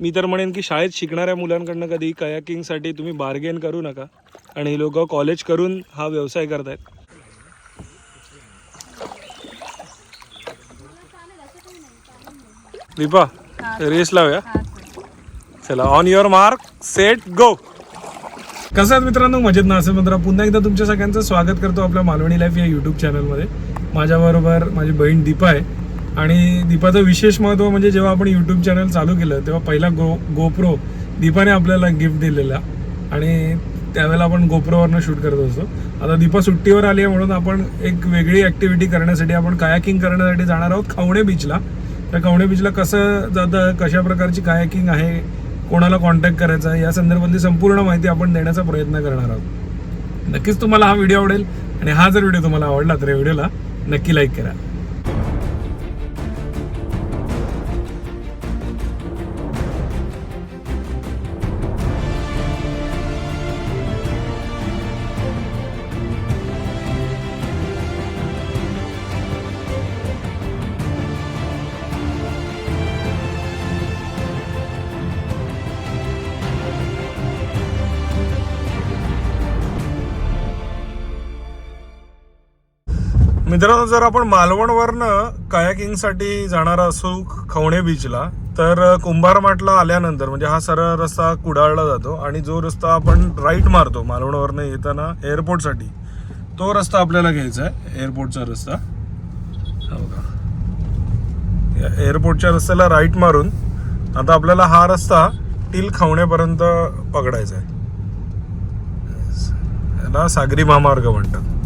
मी तर म्हणेन की शाळेत शिकणाऱ्या मुलांकडनं कधी कयाकिंगसाठी तुम्ही बार्गेन करू नका. आणि हे लोक कॉलेज करून हा व्यवसाय करतायत. दीपा रेस लावूया. चला on your mark set go कसं आहेत मित्रांनो? मजेत ना? असेल मित्र पुन्हा एकदा तुमच्या सगळ्यांचं स्वागत करतो आपल्या मालवणी लाईफ या यूट्यूब चॅनलमध्ये माझ्याबरोबर माझी बहीण दीपा आहे. आणि दीपाचं विशेष महत्त्व म्हणजे जेव्हा आपण यूट्यूब चॅनल चालू केलं तेव्हा पहिला गो गोप्रो दीपाने आपल्याला गिफ्ट दिलेला. आणि त्यावेळेला आपण गोप्रोवरनं शूट करत असतो आता दीपा सुट्टीवर आली आहे म्हणून आपण एक वेगळी ॲक्टिव्हिटी करण्यासाठी आपण कायाकिंग करण्यासाठी जाणार आहोत खवणे बीचला त्या खवणे बीचला कसं जातं कशा प्रकारची कायाकिंग आहे कोणाला कॉन्टॅक्ट करायचा आहे या संदर्भातली संपूर्ण माहिती आपण देण्याचा प्रयत्न करणार आहोत. नक्कीच तुम्हाला हा व्हिडिओ आवडेल आणि हा जर व्हिडिओ तुम्हाला आवडला तर या व्हिडिओला नक्की लाईक करा. मित्रांनो जर आपण मालवणवरनं कायाकिंगसाठी जाणार असू खवणे बीचला तर कुंभारमाटला आल्यानंतर म्हणजे हा सरळ रस्ता कुडाळला जातो आणि जो रस्ता आपण राईट मारतो मालवणवरनं येताना एअरपोर्टसाठी तो रस्ता आपल्याला घ्यायचा आहे एअरपोर्टचा रस्ता. हो का या एअरपोर्टच्या रस्त्याला राईट मारून आता आपल्याला हा रस्ता टील खवण्यापर्यंत पकडायचा आहे. याला सागरी महामार्ग म्हणतात.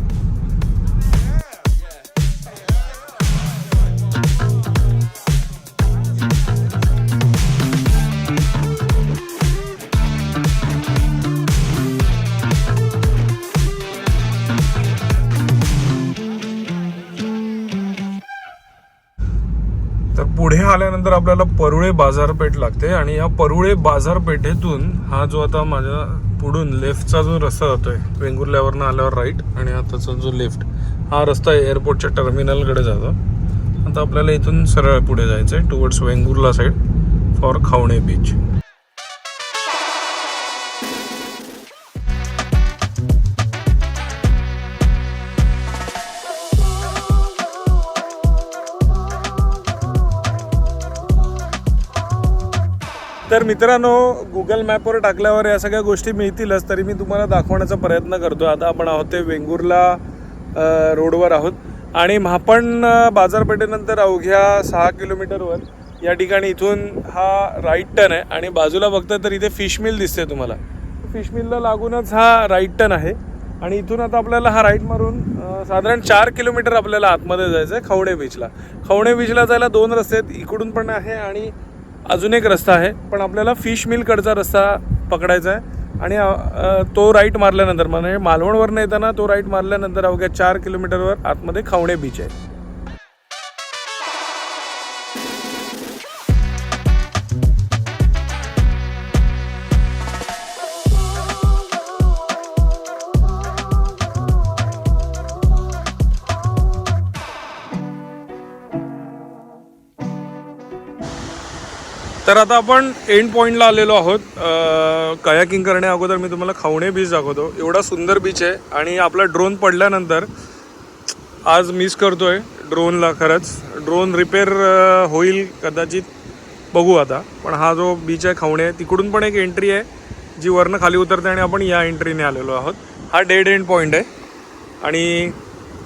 आल्यानंतर आपल्याला परुळे बाजारपेठ लागते आणि या परुळे बाजारपेठेतून हा जो आता माझ्या पुढून लेफ्टचा जो रस्ता जातोय वेंगुर्ल्यावरनं आल्यावर राईट आणि आताचा जो लेफ्ट हा रस्ता एअरपोर्टच्या टर्मिनलकडे जातो. आता आपल्याला इथून सरळ पुढे जायचं आहे towards Vengurla side for Khavane beach तर मित्रांनो गुगल मॅपवर टाकल्यावर या सगळ्या गोष्टी मिळतीलच तरी मी तुम्हाला दाखवण्याचा प्रयत्न करतो आता आपण आहोत ते वेंगुर्ला रोडवर आहोत. आणि म्हापण बाजारपेठेनंतर अवघ्या सहा किलोमीटरवर. या ठिकाणी इथून हा राईट टर्न आहे. आणि बाजूला बघता तर इथे फिश मिल दिसते तुम्हाला. फिश मिलला लागूनच हा राईट टर्न आहे. आणि इथून आता आपल्याला हा राईट मारून साधारण चार किलोमीटर आपल्याला आतमध्ये जायचं आहे खवणे बीचला खवणे बीचला जायला दोन रस्ते आहेत. इकडून पण आहे आणि अजून एक रस्ता आहे पण आपल्याला फिश मिलकडचा रस्ता पकडायचा आहे. आणि तो राईट मारल्यानंतर म्हणजे मालवणवरनं येताना तो राईट मारल्यानंतर अवघ्या चार किलोमीटरवर आतमध्ये खवणे बीच आहे. तर आता आपण एंड पॉईंटला आलेलो आहोत. कयाकिंग करण्या अगोदर मी तुम्हाला खावणे बीच दाखवतो. एवढा सुंदर बीच आहे आणि आपला ड्रोन पडल्यानंतर आज मिस करतोय ड्रोनला खरंच. ड्रोन रिपेअर होईल कदाचित बघू आता. पण हा जो बीच आहे खावणे तिकडून पण एक एंट्री आहे जी वरनं खाली उतरते आणि आपण या एंट्रीने आलेलो आहोत. हा डेड एंड पॉईंट आहे आणि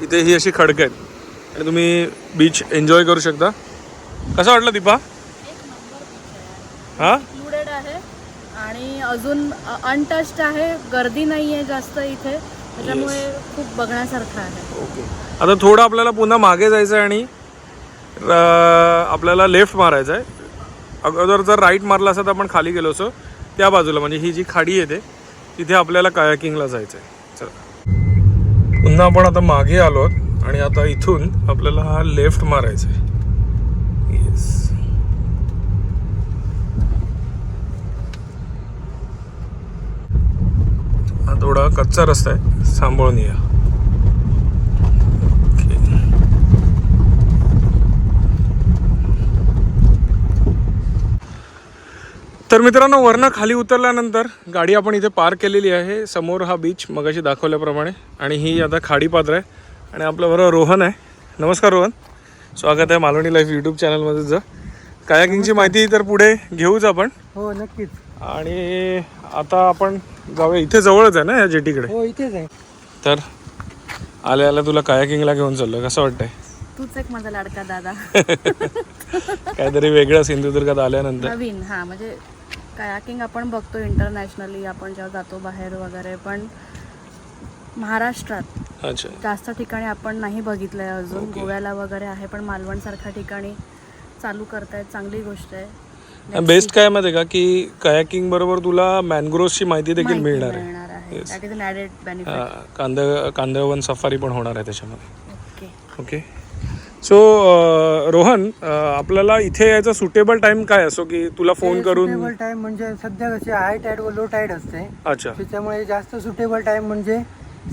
इथे ही अशी खडकं आहेत. आणि तुम्ही बीच एन्जॉय करू शकता. कसं वाटलं दीपा? हां? इंक्लुडेड आहे. आणि अजून अनटच्ड आहे. गर्दी नाही आहे जास्त इथे. त्याच्यामुळे खूप बघण्यासारखं आहे. ओके आता थोडं आपल्याला पुन्हा मागे जायचं आहे आणि आपल्याला लेफ्ट मारायचं आहे. अगोदर जर राईट मारला असता तर आपण खाली गेलो असो त्या बाजूला म्हणजे ही जी खाडी येते तिथे आपल्याला कायाकिंगला जायचं आहे चला. पुन्हा आपण आता मागे आलो आहोत आणि आता इथून आपल्याला हा लेफ्ट मारायचा आहे येस हा थोडा कच्चा रस्ता आहे. सांभाळून या तर मित्रांनो वरनं खाली उतरल्यानंतर गाडी आपण इथे पार्क केलेली आहे. समोर हा बीच मगाशी दाखवल्याप्रमाणे. आणि ही आता खाडीपात्र आहे. आणि आपल्याबरोबर रोहन आहे. नमस्कार रोहन. स्वागत आहे मालवणी लाईफ यूट्यूब चॅनलमध्ये जा कायाकिंगची माहिती तर पुढे घेऊच आपण. हो नक्कीच. आणि आता आपण जाऊया इथे जवळच आहे ना या जेटीकडे? हो इथेच आहे. तर आल्या आल्या तुला कायाकिंगला घेऊन चाललो कसं वाटतंय? तूच एक माझा लाडका दादा. काहीतरी वेगळं सिंधुदुर्गात आल्यानंतर. नवीन हा म्हणजे कायाकिंग आपण बघतो इंटरनॅशनली आपण जेव्हा जातो बाहेर वगैरे पण महाराष्ट्रात अच्छा. जास्त ठिकाणी आपण नाही बघितलंय अजून. गोव्याला वगैरे आहे पण मालवण सारख्या ठिकाणी चालू करतायत चांगली गोष्ट आहे. बेस्ट काय माहिती का? की कयाकिंग बरोबर तुला मॅनग्रोव्हची माहिती देखील मिळणार आहे. कांद कांदळवन सफारी पण होणार आहे त्याच्यामध्ये. ओके ओके सो रोहन आपल्याला इथे यायचा सुटेबल टाइम काय असो की तुला फोन करून सुटेबल टाइम म्हणजे सध्या कशी हाय टाईड व लो टाईड असते. अच्छा. त्याच्यामुळे जास्त सुटेबल टाइम म्हणजे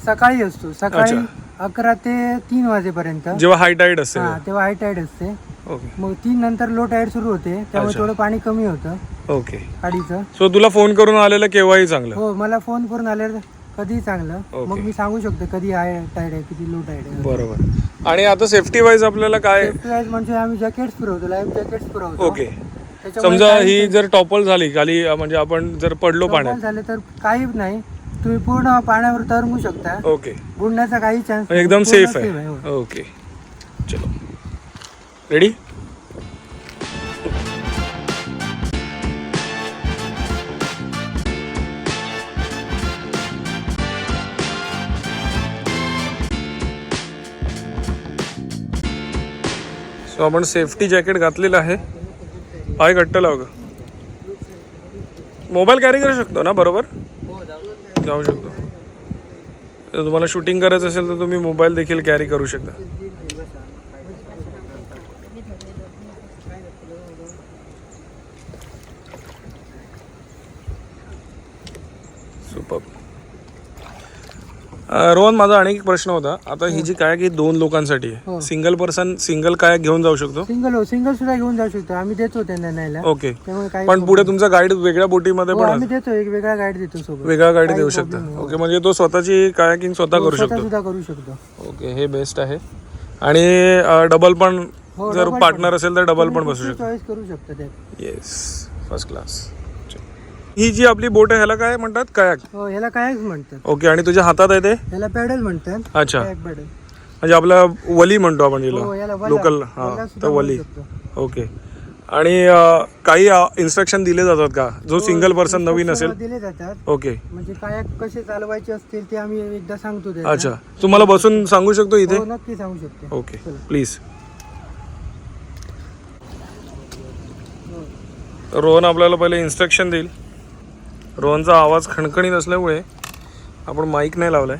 सकाळी असतो. सकाळी अकरा ते तीन वाजेपर्यंत. जेव्हा हाय टाईड असेल हा तेव्हा हाय टाईड असते. ओके मग तीन नंतर लो टाईड सुरू होते. त्यामुळे. थोडं पाणी कमी होतं. ओके गाडीचं. सो तुला फोन करून आलेलं केव्हाही चांगलं? हो मला फोन करून आल्यावर कधीही चांगलं. मग मी सांगू शकतो कधी हाय टाईड आहे किती लो टाईड आहे. बरोबर. आणि आता सेफ्टी वाईज आपल्याला काय? Safety wise म्हणजे आम्ही जॅकेट्स पुरवतो लाईफ जॅकेट्स पुरवतो. ओके समजा ही जर टॉपल झाली खाली म्हणजे आपण जर पडलो पाण्यात. झालं तर काही नाही. तुम्ही पूर्ण पाण्यावर तरंगू शकता. ओके. बुडण्याचा काही चान्स एकदम सेफ आहे. ओके. चलो. रेडी सो आपण सेफ्टी जॅकेट घातलेलं आहे. पाय घट्ट लाव मोबाईल कॅरी करू शकतो ना बरोबर? जाऊ शकतो. जर तुम्हाला शूटिंग करायचं असेल तर तुम्ही मोबाईल देखील कॅरी करू शकता सुपर रोहन माझा आणखी एक प्रश्न होता. आता ही जी कायक ही दोन लोकांसाठी आहे हो. सिंगल पर्सन सिंगल कायक घेऊन जाऊ शकतो? सिंगल हो सिंगल सुद्धा घेऊन जाऊ शकतो. आम्ही देतो त्यांना न्यायला. ओके. त्यामुळे काही पण पुढे तुमचा गाईड वेगळ्या बोटीमध्ये हो, पण आम्ही देतो एक वेगळा गाईड देतो सोबत. वेगळा गाडी काही देऊ शकता. ओके म्हणजे तो स्वतःची कायाकिंग स्वतः करू स्वतः शकतो सुद्धा करू शकतो. ओके हे बेस्ट आहे. आणि डबल पण हो, जर पार्टनर असेल तर डबल पण बसू शकतो. चॉईस करू शकतो त्यात. येस फर्स्ट क्लास ही जी आपली बोट आहे ह्याला काय म्हणतात? कायाक. हो ह्याला कायच म्हणतात. ओके आणि तुझ्या हातात आहे ते? ह्याला पॅडल म्हणतात. अच्छा. म्हणजे आपला वली म्हणतो आपण हो याला वला- लोकल हा तर वली. ओके. आणि अं, काही इन्स्ट्रक्शन दिले जातात का? जो सिंगल पर्सन नवीन असेल. दिले जातात. ओके. म्हणजे कायक कसे चालवायचे असतील ते आम्ही एकदा सांगतो. अच्छा. तुम्हाला बसून सांगू शकतो इथे? हो नक्की सांगू शकतो. ओके. प्लीज रोहन आपल्याला पहिले इन्स्ट्रक्शन देईल. रोहनचा आवाज खणखणीत असल्यामुळे आपण माईक नाही लावलाय.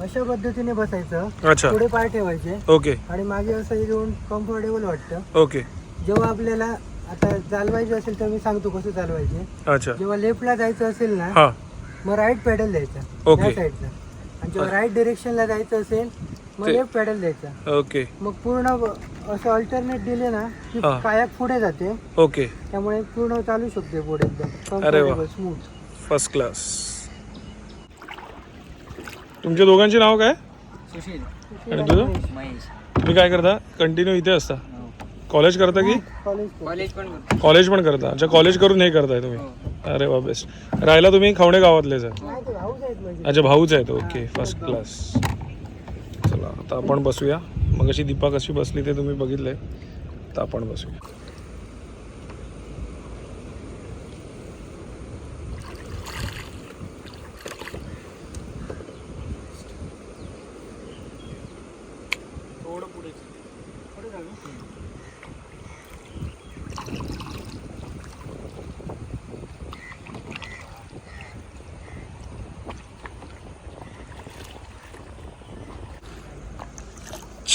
अशा पद्धतीने बसायचं. अच्छा. पुढे पाय ठेवायचे. ओके. आणि मागे असं हे घेऊन कम्फर्टेबल वाटतं. ओके. जेव्हा आपल्याला आता चालवायचे असेल तर मी सांगतो कसं चालवायचे. अच्छा. जेव्हा लेफ्टला जायचं असेल ना हां. मग राईट पॅडल द्यायचा. ओके. या साईडला आणि जेव्हा राईट डिरेक्शनला जायचं असेल मग ते- लेफ्ट पॅडल द्यायचा. ओके. मग पूर्ण ब- असं अल्टरनेट दिले ना की हा. कायाक पुढे जाते. ओके. त्यामुळे पूर्ण चालू शकते पुढे एकदम अरे वा. कम्फर्टेबल स्मूथ फर्स्ट क्लास तुमच्या दोघांची नाव काय? आणि तुझं? तुम्ही काय करता? कंटिन्यू इथे असता. कॉलेज करता की? कॉलेज कॉलेज पण करता. अच्छा कॉलेज करून हे करताय तुम्ही. अरे वा बेस्ट राहायला तुम्ही खवणे गावातलेच आहे म्हणजे. अच्छा भाऊच आहेत. ओके फर्स्ट क्लास चला आता आपण बसूया. मग अशी दीपा कशी बसली ते तुम्ही बघितलंय तर आपण बसूया.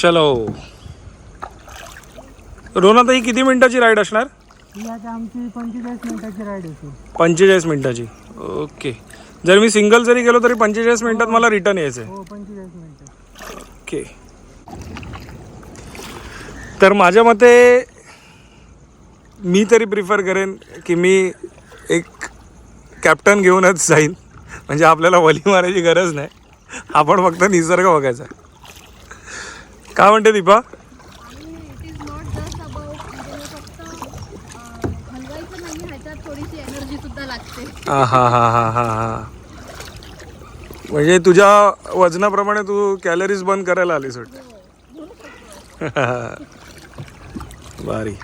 चलो. रोना ही किती मिनिटाची राईड असणार? आमची पंचेचाळीस मिनिटाची राईड पंचेचाळीस मिनिटाची. ओके जर मी सिंगल जरी गेलो तरी पंचेचाळीस मिनिटात मला रिटर्न यायचं आहे हो पंचेचाळीस मिनिटं. ओके तर माझ्या मते मी तरी प्रिफर करेन की मी एक कॅप्टन घेऊनच जाईल म्हणजे आपल्याला वली मारायची गरज नाही. आपण फक्त निसर्ग बघायचा. काय म्हणते दीपा? म्हणजे हा हा हा हा हा हा म्हणजे तुझ्या वजनाप्रमाणे तू कॅलरीज बंद करायला आलीस वाटतं. भारी.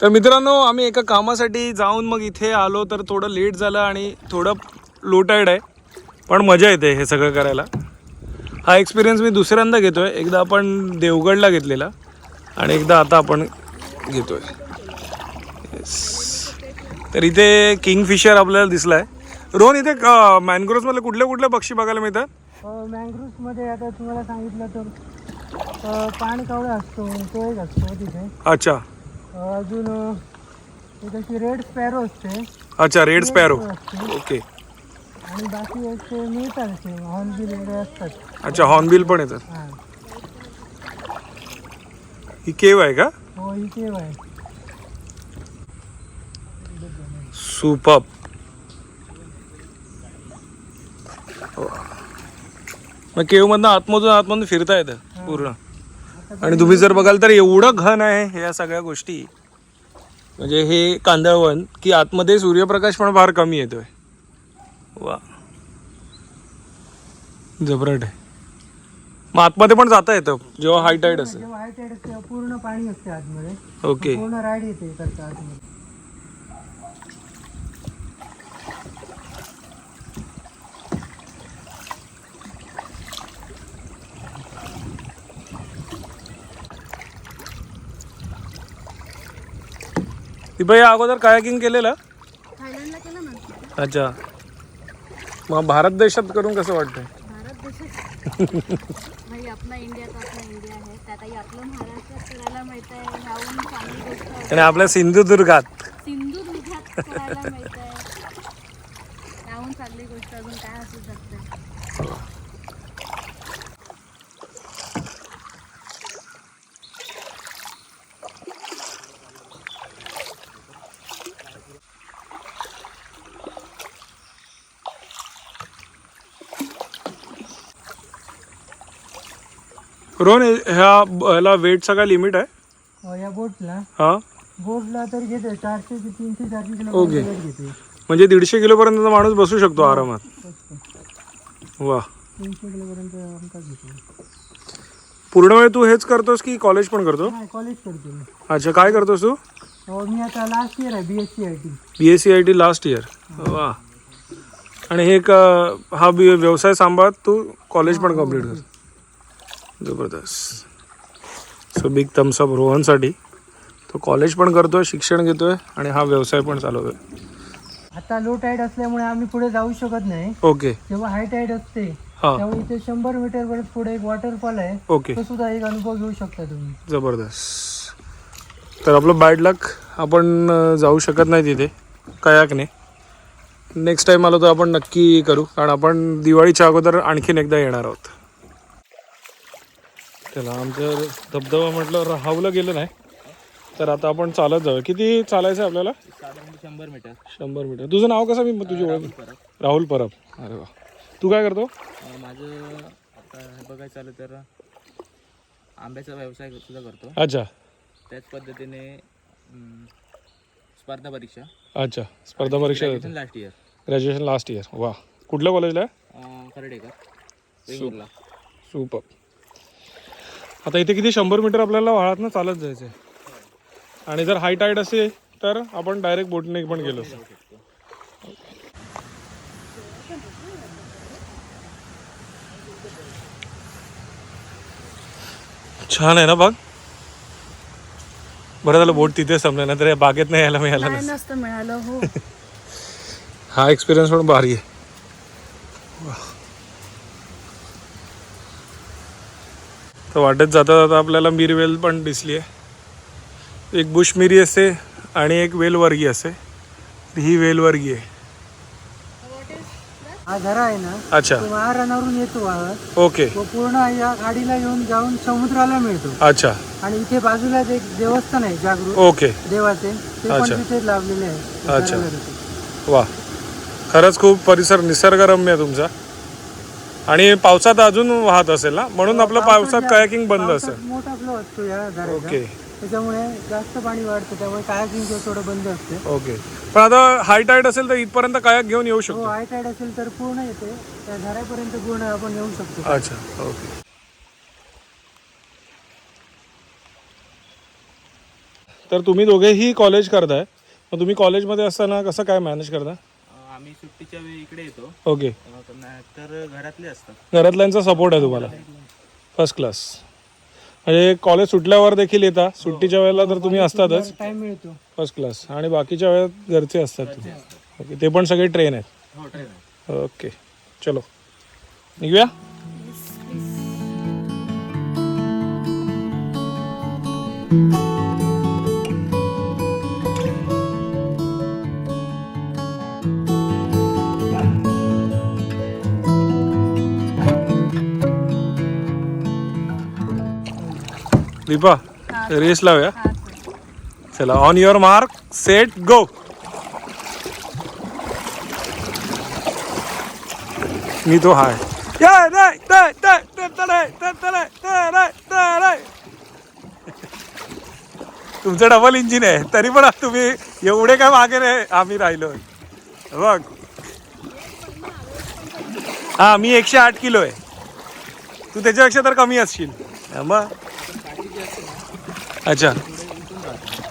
तर मित्रांनो आम्ही एका कामासाठी जाऊन मग इथे आलो तर थोडं लेट झालं आणि थोडं लो टायर्ड आहे. पण मजा येते हे सगळं करायला. हा एक्सपिरियन्स मी दुसऱ्यांदा घेतोय. एकदा आपण देवगडला घेतलेला आणि एकदा आता आपण घेतोय. तर इथे किंगफिशर आपल्याला दिसलाय. रोहन इथे मॅनग्रोव्हमध्ये कुठले कुठले पक्षी बघायला मिळतात? मँग्रोव्हमध्ये आता तुम्हाला सांगितलं तर पाणकावळा असतो तो एक असतो तिथे. अच्छा. अजून रेड स्पॅरो असते. अच्छा रेड स्पॅरो ओके आणि बाकी ते मिळतात असे हॉर्नबिल वगैरे असतात. अच्छा हॉर्नबिल पण येतात. हां. ही केव आहे का? हो ही केव आहे. मग केव मधनं आतमधून आतमधून फिरता येतं पूर्ण. आणि तुम्ही जर बघाल तर एवढं घन आहे या सगळ्या गोष्टी. म्हणजे हे कांदळवन की आतमध्ये सूर्यप्रकाश पण फार कमी येतोय. वा. जबरट आहे. मग आतमध्ये पण जाता येतं जेव्हा हाय टाईड असेल. जेव्हा हाय टाईड असते तेव्हा पूर्ण पाणी असते आतमध्ये. ओके. पूर्ण राईड येते करता आतमध्ये. ती बाई अगोदर कायाकिंग केलेलं? थायलंडला केलं ना? अच्छा. मग भारत देशात करून कसं वाटतंय? भारत भाई आपला इंडिया तर आपला इंडिया आहे. त्यातही आपलं महाराष्ट्रात करायला मिळत आहे ह्याहून चांगली गोष्ट आणि आपल्या सिंधुदुर्गात. सिंधुदुर्गात करायला मिळत आहे त्याहून चांगली गोष्ट अजून काय असू शकते? रोहन ह्या ह्याला वेटचा काय लिमिट आहे? अ, या बोटला. हा. बोटला तर घेते चारशे ते तीनशे चारशे किलो ओके. वेट घेते म्हणजे दीडशे किलोपर्यंतचा माणूस बसू शकतो आरामात. वा. तीनशे किलोपर्यंत आमका घेते पूर्ण वेळ तू हेच करतोस की कॉलेज पण करतो? नाही कॉलेज करतो मी. अच्छा काय करतोस तू? हो मी आता लास्ट इयर आहे B S C I T B S C I T last year वा. आणि हे एक अं, हा बी व्यवसाय सांभाळत तू कॉलेज पण कंप्लीट कर. जबरदस्त. सो बिग थम्सअप रोहनसाठी. तो कॉलेज पण करतोय शिक्षण घेतोय आणि हा व्यवसाय पण चालवतोय. आता लो टाईड असल्यामुळे आम्ही पुढे जाऊ शकत नाही. ओके जेव्हा हाय टाईड असते हा. त्यावेळी इथे शंभर मीटर वर पुढे एक वॉटरफॉल आहे. ओके तो सुद्धा एक अनुभव घेऊ शकता तुम्ही. जबरदस्त. तर आपलं बॅड लक आपण अं, जाऊ शकत नाही तिथे कयाकने. नेक्स्ट टाइम आलो तर आपण नक्की करू कारण आपण दिवाळीच्या अगोदर आणखीन एकदा येणार आहोत. त्याला आमचं धबधबा म्हटलं राहावलं गेलं नाही. तर आता आपण चालत जाऊया. किती चालायचं आहे आपल्याला? शंभर मीटर. शंभर मीटर. तुझं नाव कसं मी तुझी ओळख राहुल परब. अरे वा. तू काय करतो? माझं आता बघायचं झालं तर आंब्याचा व्यवसाय सुद्धा करतो. अच्छा. त्याच पद्धतीने स्पर्धा परीक्षा. अच्छा. स्पर्धा परीक्षा देतो. Last year graduation last year वा. कुठल्या कॉलेजला खर्डेकर. वेंगुर्ला. सुपर. आता इथे किती शंभर मीटर आपल्याला वाळात ना चालत जायचं आहे आणि जर हाय टाईड असेल तर आपण डायरेक्ट बोटने पण गेलो छान आहे ना बाग? बरं झालं बोट तिथे संपलं नाही तर या बागेत नाही यायला मिळालं. नसतं मिळालं हो. हा एक्सपिरियन्स पण भारी आहे. तर वाटत जाता जाता आपल्याला मिरवेल पण दिसली आहे एक बुश मिरी असते आणि एक वेलवर्गी असते ही वेलवर्गी आहे. हा झरा आहे ना? अच्छा. महाराणावरून येतो वाहत ओके. तो पूर्ण या गाडीला येऊन जाऊन समुद्राला मिळतो. अच्छा. आणि इथे बाजूलाच एक देवस्थान आहे जागृत ओके. देवाचे ते पण अच्छा. तिथे लावलेले आहे. अच्छा. वा. खरंच खूप परिसर निसर्गरम्य आहे तुमचा. आणि पावसात अजून वाहत असेल ना? म्हणून आपलं पावसात कयाकिंग बंद असेल. मोठा फ्लो असतो या झऱ्याचा ओके त्याच्यामुळे जास्त पाणी वाढतं त्यामुळे कायाकिंग थोडं बंद असते. ओके पण आता हाय टाईड असेल तर इथपर्यंत कायाक घेऊन येऊ हो शकतो हाय टाईड असेल तर पूर्ण येते. त्या झऱ्यापर्यंत पूर्ण आपण येऊ शकतो. अच्छा ओके तर तुम्ही दोघेही कॉलेज करताय. मग तुम्ही कॉलेजमध्ये असताना कसं काय मॅनेज करता? आम्ही सुट्टीच्या वेळी इकडे येतो. ओके तर घरातले असतात. घरातल्यांचा सपोर्ट आहे तुम्हाला. फर्स्ट क्लास म्हणजे कॉलेज सुटल्यावर देखील येता. सुट्टीच्या वेळेला तर तुम्ही असतातच. टाइम मिळतो. फर्स्ट क्लास आणि बाकीच्या वेळेत घरचे असतात तुम्ही. ओके ते पण सगळे ट्रेन आहेत. हो ट्रेन आहे ओके चलो. निघूया? दीपा रेस लावूया चला on your mark set go मी तो हाय तुमचं डबल इंजिन आहे तरी पण तुम्ही एवढे काय मागे रे आम्ही राहिलो बघ हा मी एकशे आठ किलो आहे तू त्याच्यापेक्षा तर कमी असशील मग अच्छा.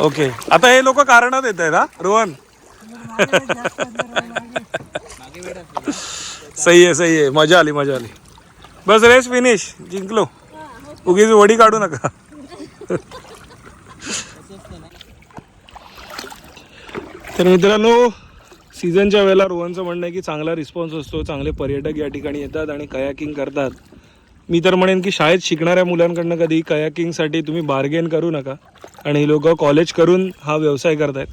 ओके आता हे लोक कारण देत आहेत हा? रोहन. सही आहे सही आहे. मजा आली मजा आली. बस रेस फिनिश जिंकलो. उगीच वडी काढू नका. तर मित्रांनो सीझनच्या वेळेला रोहनचं म्हणणं आहे की चांगला रिस्पॉन्स असतो चांगले पर्यटक या ठिकाणी येतात आणि कयाकिंग करतात. मी तर म्हणेन की शाळेत शिकणाऱ्या मुलांकडनं कधी कयाकिंगसाठी तुम्ही बार्गेन करू नका. आणि हे लोक कॉलेज करून हा व्यवसाय करतायत.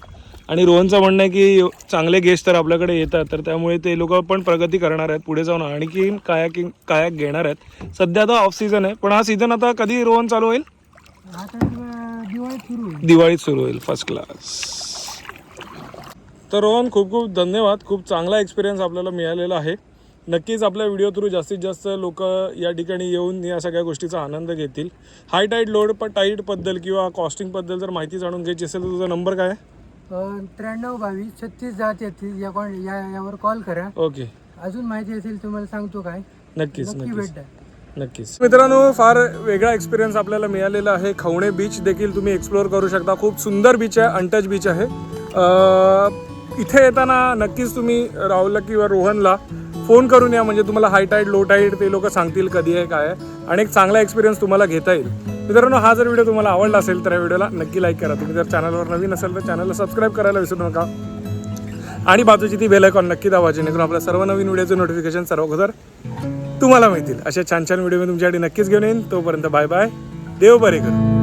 आणि रोहनचं म्हणणं आहे की चांगले गेस्ट तर आपल्याकडे येतात तर त्यामुळे ते लोक पण प्रगती करणार आहेत पुढे जाऊन आणखी कायाकिंग कायाक घेणार आहेत. सध्या आता ऑफ सीझन आहे पण हा सीझन आता कधी रोहन चालू तर होईल. दिवाळीत सुरू होईल फर्स्ट क्लास तर रोहन खूप खूप धन्यवाद. खूप चांगला एक्सपिरियन्स आपल्याला मिळालेला आहे. नक्कीच आपल्या व्हिडिओ थ्रू जास्तीत जास्त लोक या ठिकाणी येऊन या सगळ्या गोष्टीचा आनंद घेतील. हाय टाईड लोड प टाईडबद्दल किंवा कॉस्टिंगबद्दल जर माहिती जाणून घ्यायची असेल तर तुझा नंबर काय त्र्याण्णव बावीस छत्तीस दहा तेहतीस या कॉल या यावर कॉल करा. ओके अजून माहिती असेल तुम्हाला सांगतो काय. नक्कीच नक्की नक्कीच. भेटा नक्कीच. मित्रांनो फार वेगळा एक्सपिरियन्स आपल्याला मिळालेला आहे. खवणे बीच देखील तुम्ही एक्सप्लोअर करू शकता. खूप सुंदर बीच आहे अनटच बीच आहे. अं, इथे येताना नक्कीच तुम्ही राहुलला किंवा रोहनला फोन करून या म्हणजे तुम्हाला हाय टाईड लो टाईड ते लोक सांगतील कधी आहे काय आहे. आणि एक चांगला एक्सपिरियन्स तुम्हाला घेता येईल. मित्रांनो हा जर व्हिडिओ तुम्हाला आवडला असेल तर या व्हिडिओला नक्की लाईक करा. तुम्ही जर चॅनलवर नवीन असेल तर चॅनलला सबस्क्राईब करायला विसरू नका. आणि बाजूची ती बेल आयकॉन नक्की दावा जेणेकरून आपल्या सर्व नवीन व्हिडिओचे नोटिफिकेशन सर्व अगोदर तुम्हाला मिळतील. अशा छान छान व्हिडिओ मी तुमच्यासाठी नक्कीच घेऊन येईन. तोपर्यंत बाय बाय देव बरे करू.